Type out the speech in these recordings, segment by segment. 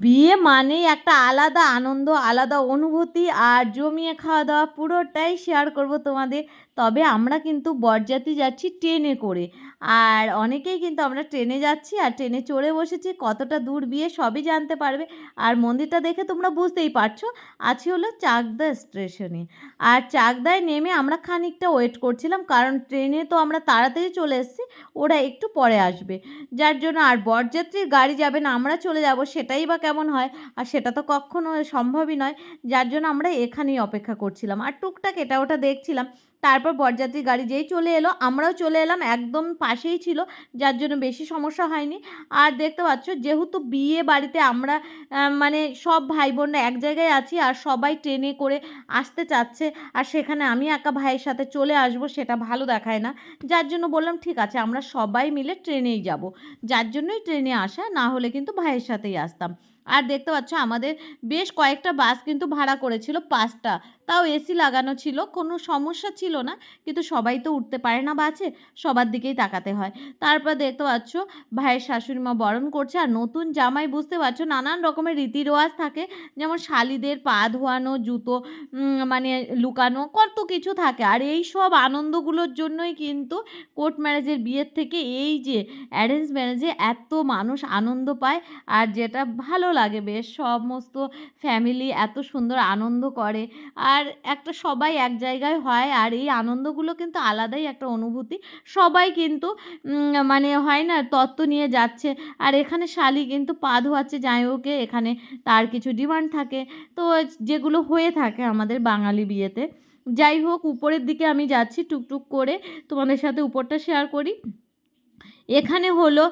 বিয়ে মানেই একটা আলাদা আনন্দ, আলাদা অনুভূতি আর জমিয়ে খাওয়া দাওয়া পুরোটাই শেয়ার করব তোমাদের তবে আমরা কিন্তু বরযাত্রী যাচ্ছি ট্রেনে করে। আর অনেকেই কিন্তু আমরা ট্রেনে যাচ্ছি আর ট্রেনে চড়ে বসেছি, কতটা দূর বিয়ে সবই জানতে পারবে। আর মন্দিরটা দেখে তোমরা বুঝতেই পারছ, আছি হলো চাকদা স্টেশনে। আর চাকদায় নেমে আমরা খানিকটা ওয়েট করছিলাম, কারণ ট্রেনে তো আমরা তাড়াতাড়ি চলে এসেছি, ওরা একটু পরে আসবে। যার জন্য আর বরযাত্রীর গাড়ি যাবে না, আমরা চলে যাব, সেটাই বা কেমন হয়? আর সেটা তো কখনো সম্ভবই নয়। যার জন্য আমরা এখানেই অপেক্ষা করছিলাম। আর টুকটাক এটা ওটা দেখছিলাম তারপর বরযাত্রীর গাড়ি যেই চলে এলো, আমরাও চলে এলাম, একদম পাশেই ছিল, যার জন্য বেশি সমস্যা হয়নি। আর দেখতে পাচ্ছ, যেহেতু বিয়ে বাড়িতে আমরা মানে সব ভাই বোনরা এক জায়গায় আছি, আর সবাই ট্রেনে করে আসতে চাচ্ছে, আর সেখানে আমি একা ভাইয়ের সাথে চলে আসব, সেটা ভালো দেখায় না। যার জন্য বললাম, ঠিক আছে, আমরা সবাই মিলে ট্রেনেই যাব। যার জন্যই ট্রেনে আসা, না হলে কিন্তু ভাইয়ের সাথেই আসতাম। আর দেখতে পাচ্ছ, আমাদের বেশ কয়েকটা বাস কিন্তু ভাড়া করেছিল, পাঁচটা। তাও এসি লাগানো ছিল, কোনো সমস্যা ছিল না, কিন্তু সবাই তো উঠতে পারে না বাসে সবার দিকেই তাকাতে হয়। তারপর দেখতে পাচ্ছ, ভাইয়ের শাশুড়ি মা বরণ করছে আর নতুন জামাই বুঝতে পারছ, নানান রকমের রীতি রেওয়াজ থাকে, যেমন শালিদের পা ধোয়ানো, জুতো মানে লুকানো, কত কিছু থাকে। আর এই সব আনন্দগুলোর জন্যই কিন্তু কোর্ট ম্যারেজের বিয়ের থেকে এই যে অ্যারেঞ্জ ম্যারেজে এত মানুষ আনন্দ পায়, আর যেটা ভালো লাগে বেশ, সমস্ত ফ্যামিলি এত সুন্দর আনন্দ করে। আর একটা সবাই এক জায়গায় হয় আর এই আনন্দগুলো কিন্তু আলাদাই একটা অনুভূতি। সবাই কিন্তু মানে হয় না, তত্ত্ব নিয়ে যাচ্ছে। আর এখানে শালি কিন্তু পা ধোয়াচ্ছে, যাই জামাইবাবুকে এখানে তার কিছু ডিমান্ড থাকে। তো যেগুলো হয়ে থাকে আমাদের বাঙালি বিয়েতে। যাই হোক, উপরের দিকে আমি যাচ্ছি টুকটুক করে। তোমাদের সাথে উপরটা শেয়ার করি। এখানে হলো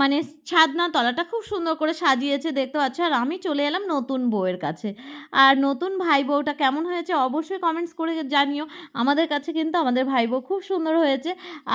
মানে ছাদনা তলাটা খুব সুন্দর করে সাজিয়েছে, দেখতে পাচ্ছ? আর আমি চলে এলাম নতুন বউয়ের কাছে। আর নতুন ভাই বউটা কেমন হয়েছে অবশ্যই কমেন্টস করে জানিও। আমাদের কাছে কিন্তু আমাদের ভাই বউ খুব সুন্দর হয়েছে।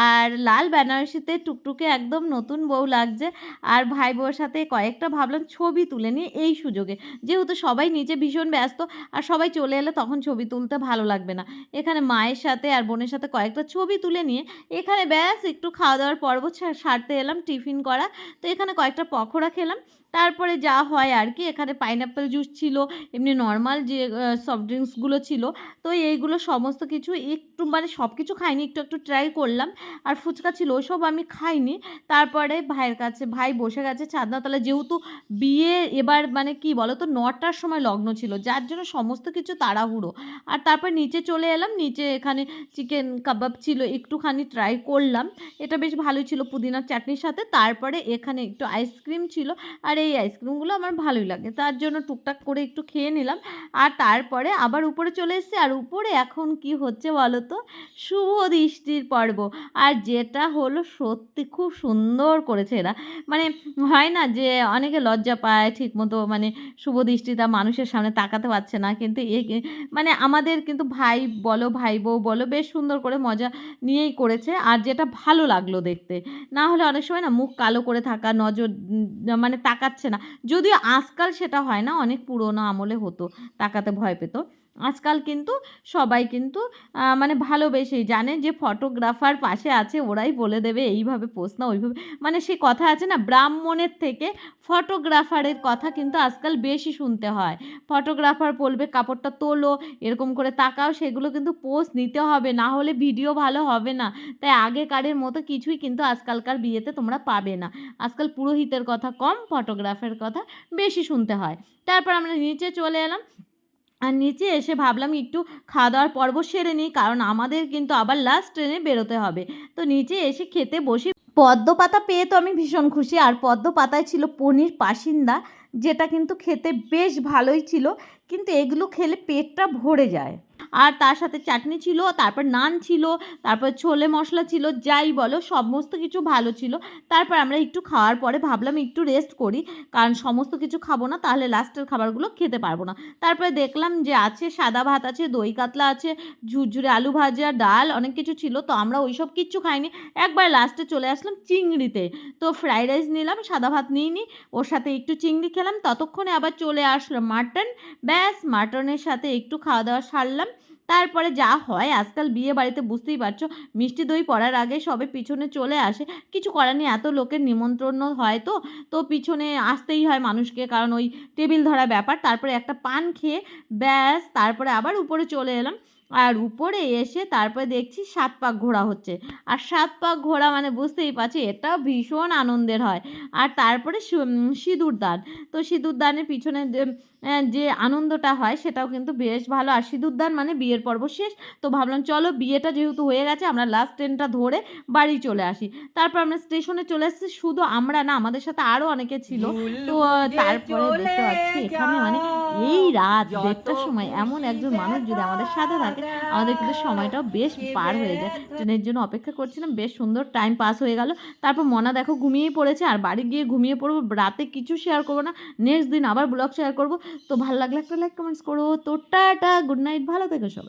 আর লাল বেনারসিতে টুকটুকে একদম নতুন বউ লাগছে। আর ভাই বউয়ের সাথে কয়েকটা ভাবলাম ছবি তুলে নিই এই সুযোগে। যেহেতু সবাই নিচে ভীষণ ব্যস্ত, আর সবাই চলে এলে তখন ছবি তুলতে ভালো লাগবে না। এখানে মায়ের সাথে আর বোনের সাথে কয়েকটা ছবি তুলে নিয়ে, এখানে ব্যাস একটু খাওয়া দাওয়ার পর্ব সারতে এলাম টিফিন করা। তো এখানে কয়েকটা পকোড়া খেলাম। তারপরে যা হয় আর কি, এখানে পাইনাপ্পেল জুস ছিল, এমনি নর্মাল যে সফট ড্রিঙ্কসগুলো ছিল, তো এইগুলো সমস্ত কিছু একটু মানে সব কিছু খাইনি, একটু একটু ট্রাই করলাম, আর ফুচকা ছিল ওসব আমি খাইনি। তারপরে ভাইয়ের কাছে, ভাই বসে গেছে ছাদনাতলা, যেহেতু বিয়ে এবার মানে কি বলো তো নটার সময় লগ্ন ছিল, যার জন্য সমস্ত কিছু তাড়াহুড়ো। আর তারপর নিচে চলে এলাম, নিচে এখানে চিকেন কাবাব ছিল, একটুখানি ট্রাই করলাম। এটা বেশ ভালোই ছিল, পুদিনার চাটনির সাথে, তারপরে এখানে একটু আইসক্রিম ছিল, আর এই আইসক্রিমগুলো আমার ভালোই লাগে। তার জন্য টুকটাক করে একটু খেয়ে নিলাম। আর তারপরে আবার উপরে চলে এসেছি। আর উপরে এখন কি হচ্ছে বলো তো? শুভ দৃষ্টির পর্ব। আর যেটা হলো সত্যি খুব সুন্দর করেছে এরা। মানে হয় না যে অনেকে লজ্জা পায় ঠিকমতো মানে শুভ দৃষ্টিটা মানুষের সামনে তাকাতে পারছে না। কিন্তু এ মানে আমাদের কিন্তু ভাই বলো, ভাই বউ বলো বেশ সুন্দর করে মজা নিয়েই করেছে। আর যেটা ভালো লাগল দেখতে। না হলে অনেক সময় না মুখ কালো করে থাকা, নজর মানে তাকাচ্ছে না। যদিও আজকাল সেটা হয় না অনেক পুরনো আমলে হতো তাকাতে ভয় পেত। আজকাল কিন্তু সবাই কিন্তু মানে ভালোবেসেই জানে যে ফটোগ্রাফার পাশে আছে ওরাই বলে দেবে এইভাবে পোস্ট না ওইভাবে। মানে সে কথা আছে না, ব্রাহ্মণের থেকে ফটোগ্রাফারের কথা কিন্তু আজকাল বেশি শুনতে হয়। ফটোগ্রাফার বলবে, কাপড়টা তোলো। এরকম করে তাকাও, সেগুলো কিন্তু পোস্ট নিতে হবে, না হলে ভিডিও ভালো হবে না। তাই আগেকারের মতো কিছুই কিন্তু আজকালকার বিয়েতে তোমরা পাবে না। আজকাল পুরোহিতের কথা কম ফটোগ্রাফের কথা বেশি শুনতে হয়। তারপর আমরা নিচে চলে এলাম। আর নিচে এসে ভাবলাম একটু খাওয়া দাওয়ার পর্ব সেরে নিই, কারণ আমাদের কিন্তু আবার লাস্ট ট্রেনে বেরোতে হবে। তো নিচে এসে খেতে বসি। পদ্ম পাতা পেয়ে তো আমি ভীষণ খুশি। আর পদ্ম পাতায় ছিল পনির পাসিন্দা, যেটা কিন্তু খেতে বেশ ভালোই ছিল, কিন্তু এগুলো খেলে পেটটা ভরে যায়। আর তার সাথে চাটনি ছিল, তারপর নান ছিল, তারপর ছোলে মশলা ছিল, যাই বলো, সমস্ত কিছু ভালো ছিল। তারপর আমরা একটু খাওয়ার পরে ভাবলাম একটু রেস্ট করি, কারণ সমস্ত কিছু খাব না, তাহলে লাস্টের খাবারগুলো খেতে পারব না। তারপরে দেখলাম যে আছে সাদা ভাত আছে, দই কাতলা আছে, ঝুরঝুরে আলু ভাজা, ডাল অনেক কিছু ছিল, তো আমরা ওইসব কিচ্ছু খাইনি। একবার লাস্টে চলে আসলাম চিংড়িতে, তো ফ্রাইড রাইস নিলাম, সাদা ভাত নিইনি ওর সাথে একটু চিংড়ি খেলাম, ততক্ষণে আবার চলে আসলো মাটন ব্যাস মাটনের সাথে একটু খাওয়া দাওয়া সারলাম। তারপরে যা হয় আজকাল বিয়ে বাড়িতে বুঝতেই পারছ, মিষ্টি দই পড়ার আগে সবে পিছনে চলে আসে। কিছু করার নেই, এত লোকের নিমন্ত্রণ হয় তো তো পিছনে আসতেই হয় মানুষকে, কারণ ওই টেবিল ধরা ব্যাপার। তারপরে একটা পান খেয়ে ব্যাস, তারপরে আবার উপরে চলে এলাম। আর উপরে এসে তারপরে দেখছি সাত পাক ঘোরা হচ্ছে। আর সাত পাক ঘোরা মানে বুঝতেই পারছি এটাও ভীষণ আনন্দের হয়। আর তারপরে সিঁদুর দান তো সিঁদুর দানের পিছনে যে- আনন্দটা হয় সেটাও কিন্তু বেশ ভালো। আর সিঁদুর দান মানে বিয়ের পর্ব শেষ। তো ভাবলাম চলো বিয়েটা যেহেতু হয়ে গেছে আমরা লাস্ট ট্রেনটা ধরে বাড়ি চলে আসি। তারপর আমরা স্টেশনে চলে এসেছি। শুধু আমরা না আমাদের সাথে আরও অনেকে ছিল। তো তারপরে দেখতে পাচ্ছি এখানে মানে এই রাত দেড়টার সময় এমন একজন মানুষ যদি আমাদের সাথে থাকে আমাদের কিন্তু সময়টাও বেশ পার হয়ে যায়। ট্রেনের জন্য অপেক্ষা করছিলাম বেশ সুন্দর টাইম পাস হয়ে গেল। তারপর মনা দেখো ঘুমিয়ে পড়েছে আর বাড়ি গিয়ে ঘুমিয়ে পড়ব রাতে কিছু শেয়ার করব না নেক্সট দিন আবার ব্লগ শেয়ার করব। তো ভালো লাগলে একটা লাইক কমেন্টস করো। তো টাটা গুড নাইট ভালো থেকো সবাই।